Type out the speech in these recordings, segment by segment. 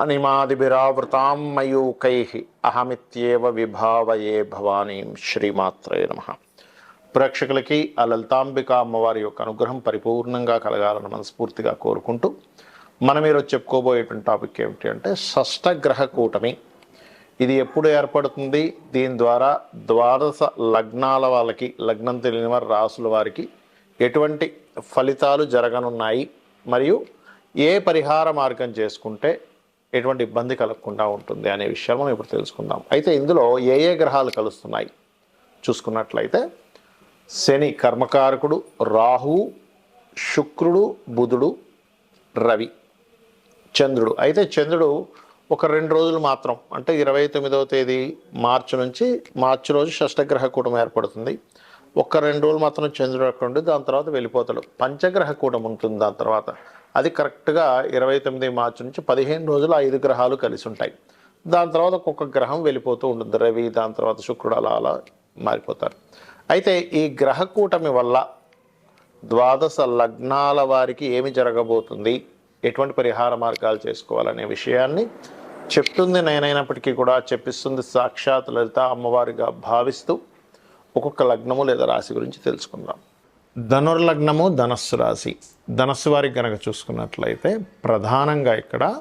అనిమాదిభిరావృతాం మయూకై అహమిత్యేవ విభావయే భవానీం శ్రీమాత్రే నమ ప్రేక్షకులకి ఆ లలితాంబిక అమ్మవారి యొక్క అనుగ్రహం పరిపూర్ణంగా కలగాలని మనస్ఫూర్తిగా కోరుకుంటూ మనం ఈరోజు చెప్పుకోబోయేటువంటి టాపిక్ ఏమిటి అంటే షష్టగ్రహ కూటమి. ఇది ఎప్పుడు ఏర్పడుతుంది? దీని ద్వారా ద్వాదశ లగ్నాల వాళ్ళకి లగ్నం తెలియని వారి రాసుల వారికి ఎటువంటి ఫలితాలు జరగనున్నాయి? మరియు ఏ పరిహార మార్గం చేసుకుంటే ఎటువంటి ఇబ్బంది కలగకుండా ఉంటుంది అనే విషయాలు మనం ఇప్పుడు తెలుసుకుందాం. అయితే ఇందులో ఏ ఏ గ్రహాలు కలుస్తున్నాయి? చూసుకున్నట్లయితే శని కర్మకారకుడు రాహువు శుక్రుడు బుధుడు రవి చంద్రుడు. అయితే చంద్రుడు ఒక రెండు రోజులు మాత్రం అంటే ఇరవై తొమ్మిదవ తేదీ మార్చి నుంచి మార్చి రోజు షష్టగ్రహ కూటమి ఏర్పడుతుంది. ఒక్క రెండు రోజులు మాత్రం చంద్రుడు అక్కడ ఉండి దాని తర్వాత వెళ్ళిపోతాడు. పంచగ్రహ కూటమి ఉంటుంది దాని తర్వాత. అది కరెక్ట్గా ఇరవై తొమ్మిది మార్చి నుంచి పదిహేను రోజులు ఐదు గ్రహాలు కలిసి ఉంటాయి. దాని తర్వాత ఒక్కొక్క గ్రహం వెళ్ళిపోతూ ఉంటుంది. రవి దాని తర్వాత శుక్రుడు అలా అలా మారిపోతారు. అయితే ఈ గ్రహ కూటమి వల్ల ద్వాదశ లగ్నాల వారికి ఏమి జరగబోతుంది? ఎటువంటి పరిహార మార్గాలు చేసుకోవాలనే విషయాన్ని చెప్తుంది నేనైనప్పటికీ కూడా చెప్పిస్తుంది సాక్షాత్ లలిత అమ్మవారిగా భావిస్తూ ఒక్కొక్క లగ్నము లేదా రాశి గురించి తెలుసుకుందాం. ధనుర్లగ్నము ధనస్సు రాశి. ధనస్సు వారికి కనుక చూసుకున్నట్లయితే ప్రధానంగా ఇక్కడ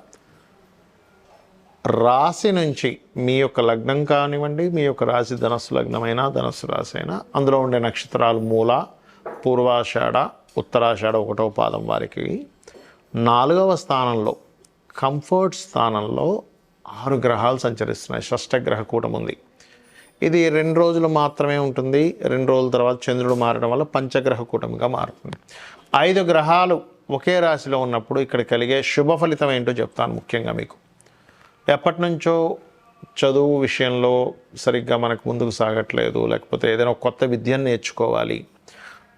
రాశి నుంచి మీ యొక్క లగ్నం కానివ్వండి మీ యొక్క రాశి ధనస్సు లగ్నమైనా ధనస్సు రాశి అయినా అందులో ఉండే నక్షత్రాలు మూల పూర్వాషాఢ ఉత్తరాషాఢ ఒకటో పాదం వారికి నాలుగవ స్థానంలో కంఫర్ట్ స్థానంలో ఆరు గ్రహాలు సంచరిస్తున్నాయి. షష్టగ్రహ కూటం ఉంది ఇది రెండు రోజులు మాత్రమే ఉంటుంది. రెండు రోజుల తర్వాత చంద్రుడు మారడం వల్ల పంచగ్రహ కూటమిగా మారుతుంది. ఐదు గ్రహాలు ఒకే రాశిలో ఉన్నప్పుడు ఇక్కడ కలిగే శుభ ఫలితం ఏంటో చెప్తాను ముఖ్యంగా మీకు. ఎప్పటి నుంచో చదువు విషయంలో సరిగ్గా మనకు ముందుకు సాగట్లేదు. లేకపోతే ఏదైనా కొత్త విద్యను నేర్చుకోవాలి.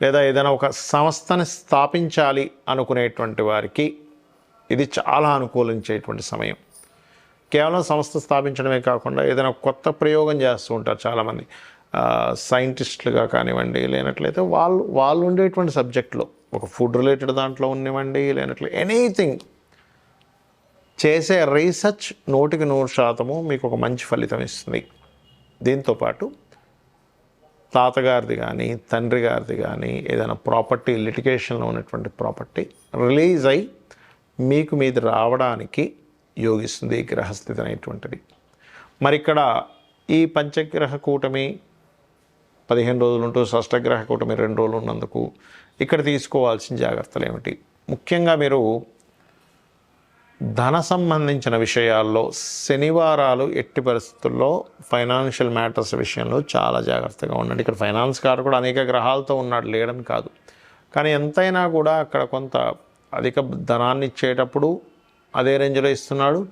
లేదా ఏదైనా ఒక సంస్థని స్థాపించాలి అనుకునేటువంటి వారికి ఇది చాలా అనుకూలించేటువంటి సమయం. కేవలం సంస్థ స్థాపించడమే కాకుండా ఏదైనా కొత్త ప్రయోగం చేస్తూ ఉంటారు చాలామంది. సైంటిస్ట్లుగా సైంటిస్టులుగా కానివ్వండి లేనట్లయితే వాళ్ళు వాళ్ళు ఉండేటువంటి సబ్జెక్ట్లో ఒక ఫుడ్ రిలేటెడ్ దాంట్లో ఉన్నవ్వండి లేనట్లే ఎనీథింగ్. చేసే రీసెర్చ్ నూటికి నూరు శాతము మీకు ఒక మంచి ఫలితం ఇస్తుంది. దీంతోపాటు తాతగారిది కానీ తండ్రి గారిది కానీ ఏదైనా ప్రాపర్టీ లిటిగేషన్లో ఉన్నటువంటి ప్రాపర్టీ రిలీజ్ అయి మీకు మీది రావడానికి యోగిస్తుంది ఈ గ్రహస్థితి అనేటువంటిది. మరి ఇక్కడ ఈ పంచగ్రహ కూటమి పదిహేను రోజులు ఉంటూ షష్టగ్రహ కూటమి రెండు రోజులు ఉన్నందుకు ఇక్కడ తీసుకోవాల్సిన జాగ్రత్తలు ఏమిటి? ముఖ్యంగా మీరు ధన సంబంధించిన విషయాల్లో శనివారాలు ఎట్టి పరిస్థితుల్లో ఫైనాన్షియల్ మ్యాటర్స్ విషయంలో చాలా జాగ్రత్తగా ఉండండి. ఇక్కడ ఫైనాన్స్ కారు కూడా అనేక గ్రహాలతో ఉన్నాడు లేడని కాదు. కానీ ఎంతైనా కూడా అక్కడ కొంత అధిక ధనాన్ని ఇచ్చేటప్పుడు అదే రేంజ్లో ఇస్తున్నాడు.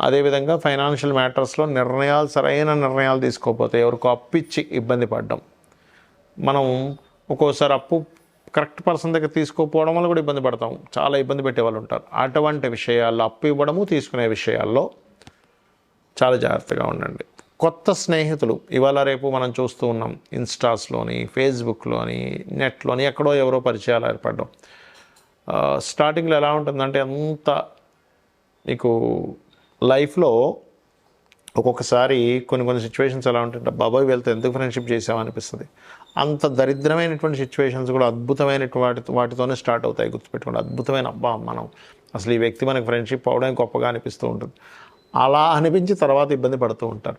అదేవిధంగా ఫైనాన్షియల్ మ్యాటర్స్లో నిర్ణయాలు సరైన నిర్ణయాలు తీసుకోకపోతే ఎవరికో అప్పిచ్చి ఇబ్బంది పడ్డం. మనం ఒక్కోసారి అప్పు కరెక్ట్ పర్సన్ దగ్గర తీసుకోకపోవడం వల్ల కూడా ఇబ్బంది పడతాం. చాలా ఇబ్బంది పెట్టే వాళ్ళు ఉంటారు. అటువంటి విషయాల్లో అప్పు ఇవ్వడము తీసుకునే విషయాల్లో చాలా జాగ్రత్తగా ఉండండి. కొత్త స్నేహితులు ఇవాళ రేపు మనం చూస్తూ ఉన్నాం ఇన్స్టాస్లోని ఫేస్బుక్లోని నెట్లోని ఎక్కడో ఎవరో పరిచయాలు ఏర్పడడం. స్టార్టింగ్లో ఎలా ఉంటుందంటే అంత నీకు లైఫ్లో ఒక్కొక్కసారి కొన్ని కొన్ని సిచ్యువేషన్స్ ఎలా ఉంటుంటే బాబాయ్ వెళ్తే ఎందుకు ఫ్రెండ్షిప్ చేసామనిపిస్తుంది అంత దరిద్రమైనటువంటి సిచ్యువేషన్స్ కూడా అద్భుతమైనటువంటి వాటి వాటితోనే స్టార్ట్ అవుతాయి గుర్తుపెట్టుకోండి. అద్భుతమైన అబ్బా మనం అసలు ఈ వ్యక్తి మనకు ఫ్రెండ్షిప్ అవడం గొప్పగా అనిపిస్తూ ఉంటుంది. అలా అనిపించి తర్వాత ఇబ్బంది పడుతూ ఉంటారు.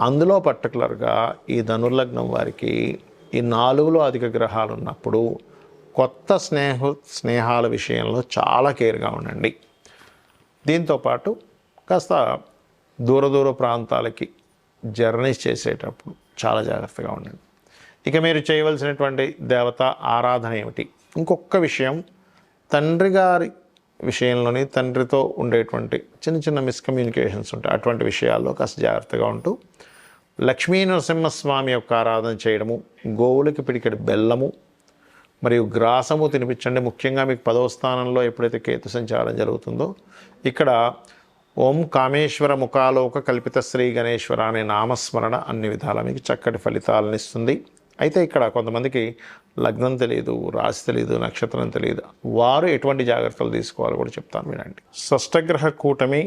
అందులో పర్టికులర్గా ఈ ధనుర్లగ్నం వారికి ఈ నాలుగులో అధిక గ్రహాలు ఉన్నప్పుడు కొత్త స్నేహ స్నేహాల విషయంలో చాలా కేర్గా ఉండండి. దీంతోపాటు కాస్త దూర దూర ప్రాంతాలకి జర్నీస్ చేసేటప్పుడు చాలా జాగ్రత్తగా ఉండండి. ఇక మీరు చేయవలసినటువంటి దేవత ఆరాధన ఏమిటి? ఇంకొక విషయం తండ్రి గారి విషయంలోని తండ్రితో ఉండేటువంటి చిన్న చిన్న మిస్కమ్యూనికేషన్స్ ఉంటాయి. అటువంటి విషయాల్లో కాస్త జాగ్రత్తగా ఉంటూ లక్ష్మీ నరసింహస్వామి యొక్క ఆరాధన చేయడము గోవులకి పిడికెడు బెల్లము మరియు గ్రాసము తినిపించండి. ముఖ్యంగా మీకు పదవ స్థానంలో ఎప్పుడైతే కేతు సంచారం జరుగుతుందో ఇక్కడ ఓం కామేశ్వర ముఖాలోక కల్పిత శ్రీ గణేశ్వర అనే నామస్మరణ అన్ని విధాల మీకు చక్కటి ఫలితాలను ఇస్తుంది. అయితే ఇక్కడ కొంతమందికి లగ్నం తెలియదు రాశి తెలియదు నక్షత్రం తెలియదు వారు ఎటువంటి జాగ్రత్తలు తీసుకోవాలో కూడా చెప్తాను వినండి. షష్టగ్రహ కూటమి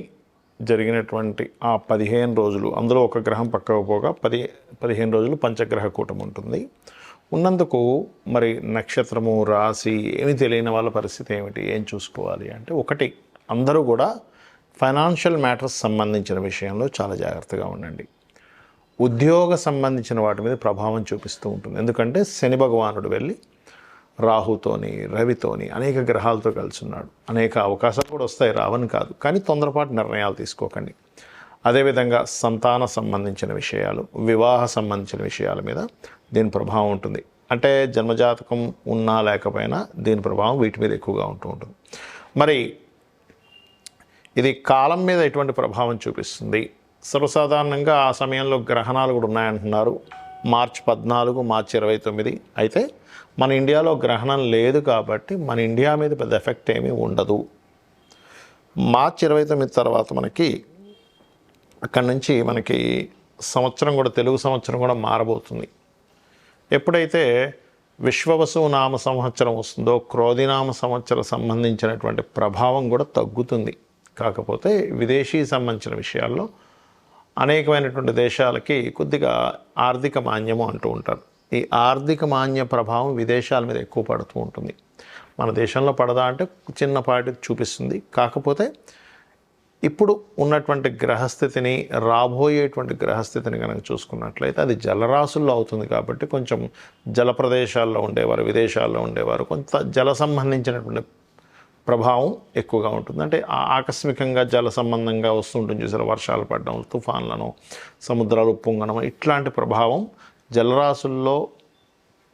జరిగినటువంటి ఆ పదిహేను రోజులు అందులో ఒక గ్రహం పక్కకు పోగా పది పదిహేను రోజులు పంచగ్రహ కూటమి ఉంటుంది. ఉన్నందుకు మరి నక్షత్రము రాశి ఏమి తెలియని వాళ్ళ పరిస్థితి ఏమిటి? ఏం చూసుకోవాలి? అంటే ఒకటి అందరూ కూడా ఫైనాన్షియల్ మ్యాటర్స్ సంబంధించిన విషయంలో చాలా జాగ్రత్తగా ఉండండి. ఉద్యోగ సంబంధించిన వాటి మీద ప్రభావం చూపిస్తూ ఉంటుంది. ఎందుకంటే శని భగవానుడు వెళ్ళి రాహుతోని రవితోని అనేక గ్రహాలతో కలిసి ఉన్నాడు. అనేక అవకాశాలు కూడా వస్తాయి రావని కాదు. కానీ తొందరపాటు నిర్ణయాలు తీసుకోకండి. అదేవిధంగా సంతాన సంబంధించిన విషయాలు వివాహ సంబంధించిన విషయాల మీద దీని ప్రభావం ఉంటుంది. అంటే జన్మజాతకం ఉన్నా లేకపోయినా దీని ప్రభావం వీటి మీద ఎక్కువగా ఉంటూ ఉంటుంది. మరి ఇది కాలం మీద ఎటువంటి ప్రభావం చూపిస్తుంది? సర్వసాధారణంగా ఆ సమయంలో గ్రహణాలు కూడా ఉన్నాయంటున్నారు. మార్చ్ పద్నాలుగు మార్చ్ ఇరవై తొమ్మిది. అయితే మన ఇండియాలో గ్రహణం లేదు కాబట్టి మన ఇండియా మీద పెద్ద ఎఫెక్ట్ ఏమీ ఉండదు. మార్చ్ ఇరవై తొమ్మిది తర్వాత మనకి అక్కడి నుంచి మనకి సంవత్సరం కూడా తెలుగు సంవత్సరం కూడా మారబోతుంది. ఎప్పుడైతే విశ్వవసు నామ సంవత్సరం వస్తుందో క్రోధినామ సంవత్సరం సంబంధించినటువంటి ప్రభావం కూడా తగ్గుతుంది. కాకపోతే విదేశీ సంబంధించిన విషయాల్లో అనేకమైనటువంటి దేశాలకి కొద్దిగా ఆర్థిక మాన్యము అంటూ ఉంటారు. ఈ ఆర్థిక మాన్య ప్రభావం విదేశాల మీద ఎక్కువ పడుతూ ఉంటుంది. మన దేశంలో పడదా అంటే చిన్నపాటి చూపిస్తుంది. కాకపోతే ఇప్పుడు ఉన్నటువంటి గ్రహస్థితిని రాబోయేటువంటి గ్రహస్థితిని కనుక చూసుకున్నట్లయితే అది జలరాశుల్లో అవుతుంది కాబట్టి కొంచెం జల ప్రదేశాల్లో ఉండేవారు విదేశాల్లో ఉండేవారు కొంత జల సంబంధించినటువంటి ప్రభావం ఎక్కువగా ఉంటుంది. అంటే ఆ- ఆకస్మికంగా జల సంబంధంగా వస్తుంటుంది చూసారు వర్షాలు పడడం తుఫాన్లను సముద్రాలు ఉప్పొంగడం ఇట్లాంటి ప్రభావం జలరాశుల్లో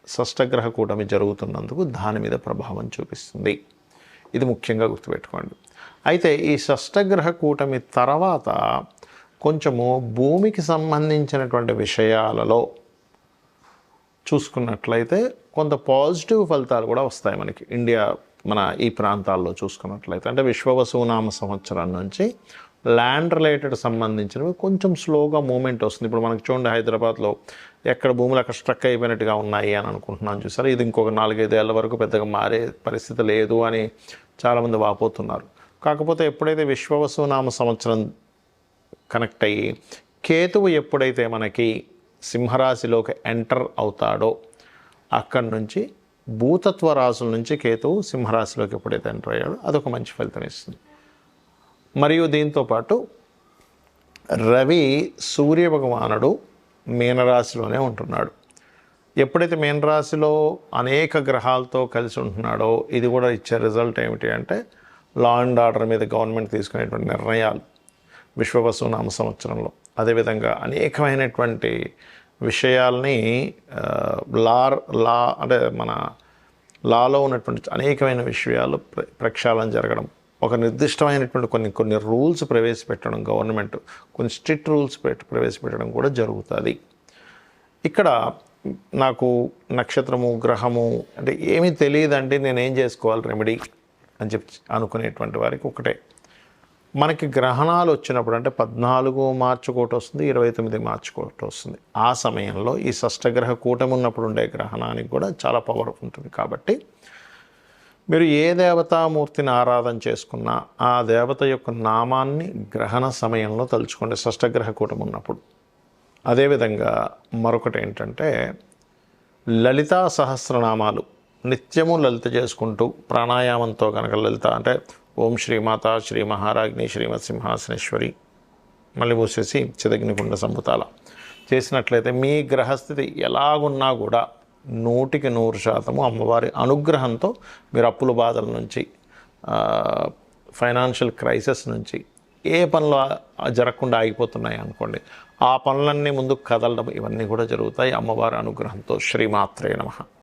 షష్టగ్రహ కూటమి జరుగుతున్నందుకు దాని మీద ప్రభావం చూపిస్తుంది. ఇది ముఖ్యంగా గుర్తుపెట్టుకోండి. అయితే ఈ షష్టగ్రహ కూటమి తర్వాత కొంచెము భూమికి సంబంధించినటువంటి విషయాలలో చూసుకున్నట్లయితే కొంత పాజిటివ్ ఫలితాలు కూడా వస్తాయి మనకి. ఇండియా మన ఈ ప్రాంతాల్లో చూసుకున్నట్లయితే. అంటే విశ్వవసునామ సంవత్సరం నుంచి ల్యాండ్ రిలేటెడ్ సంబంధించినవి కొంచెం స్లోగా మూమెంట్ వస్తుంది. ఇప్పుడు మనకు చూడండి హైదరాబాద్లో ఎక్కడ భూములు అక్కడ స్ట్రక్ అయిపోయినట్టుగా ఉన్నాయి అని అనుకుంటున్నాను చూసారు? ఇది ఇంకొక నాలుగైదేళ్ళ వరకు పెద్దగా మారే పరిస్థితి లేదు అని చాలామంది వాపోతున్నారు. కాకపోతే ఎప్పుడైతే విశ్వవసునామ సంవత్సరం కనెక్ట్ అయ్యి కేతువు ఎప్పుడైతే మనకి సింహరాశిలోకి ఎంటర్ అవుతాడో అక్కడి నుంచి భూతత్వ రాశుల నుంచి కేతువు సింహరాశిలోకి ఎప్పుడైతే ఎంటర్ అయ్యాడో అదొక మంచి ఫలితం ఇస్తుంది. మరియు దీంతో పాటు రవి సూర్య భగవానుడు మీనరాశిలోనే ఉంటున్నాడు. ఎప్పుడైతే మీనరాశిలో అనేక గ్రహాలతో కలిసి ఉంటున్నాడో ఇది కూడా ఇచ్చే రిజల్ట్ ఏమిటి అంటే లా అండ్ ఆర్డర్ మీద గవర్నమెంట్ తీసుకునేటువంటి నిర్ణయాలు విశ్వవసునామ సంవత్సరంలో. అదేవిధంగా అనేకమైనటువంటి విషయాల్ని లార్ లా లా అంటే మన లాలో ఉన్నటువంటి అనేకమైన విషయాలు ప్ర ప్రక్షాళన జరగడం ఒక నిర్దిష్టమైనటువంటి కొన్ని కొన్ని రూల్స్ ప్రవేశపెట్టడం గవర్నమెంట్ కొన్ని స్ట్రిక్ట్ రూల్స్ పెట్టి ప్రవేశపెట్టడం కూడా జరుగుతుంది. ఇక్కడ నాకు నక్షత్రము గ్రహము అంటే ఏమీ తెలియదండి నేను ఏం చేసుకోవాలి రెమెడీ అని చెప్పి అనుకునేటువంటి వారికి ఒకటే. మనకి గ్రహణాలు వచ్చినప్పుడు అంటే పద్నాలుగు మార్చి ఒకటి వస్తుంది ఇరవై తొమ్మిది మార్చి ఒకటి వస్తుంది. ఆ సమయంలో ఈ షష్టగ్రహ కూటమి ఉన్నప్పుడు ఉండే గ్రహణానికి కూడా చాలా పవర్ ఉంటుంది కాబట్టి మీరు ఏ దేవతామూర్తిని ఆరాధన చేసుకున్నా ఆ దేవత యొక్క నామాన్ని గ్రహణ సమయంలో తలుచుకోండి. షష్టగ్రహ కూటమి ఉన్నప్పుడు. అదేవిధంగా మరొకటి ఏంటంటే లలితా సహస్రనామాలు నిత్యము లలిత చేసుకుంటూ ప్రాణాయామంతో కనుక లలిత అంటే ఓం శ్రీమాత శ్రీ మహారాజ్ని శ్రీమత్ సింహాసనేశ్వరి మళ్ళీ మూసేసి చిదగ్నికుండ సంపుతాల చేసినట్లయితే మీ గ్రహస్థితి ఎలాగున్నా కూడా నూటికి నూరు శాతము అమ్మవారి అనుగ్రహంతో మీరు అప్పుల బాధల నుంచి ఫైనాన్షియల్ క్రైసిస్ నుంచి ఏ పనులు జరగకుండా ఆగిపోతున్నాయి అనుకోండి ఆ పనులన్నీ ముందు కదలడం ఇవన్నీ కూడా జరుగుతాయి. అమ్మవారి అనుగ్రహంతో శ్రీమాత్రే నమః.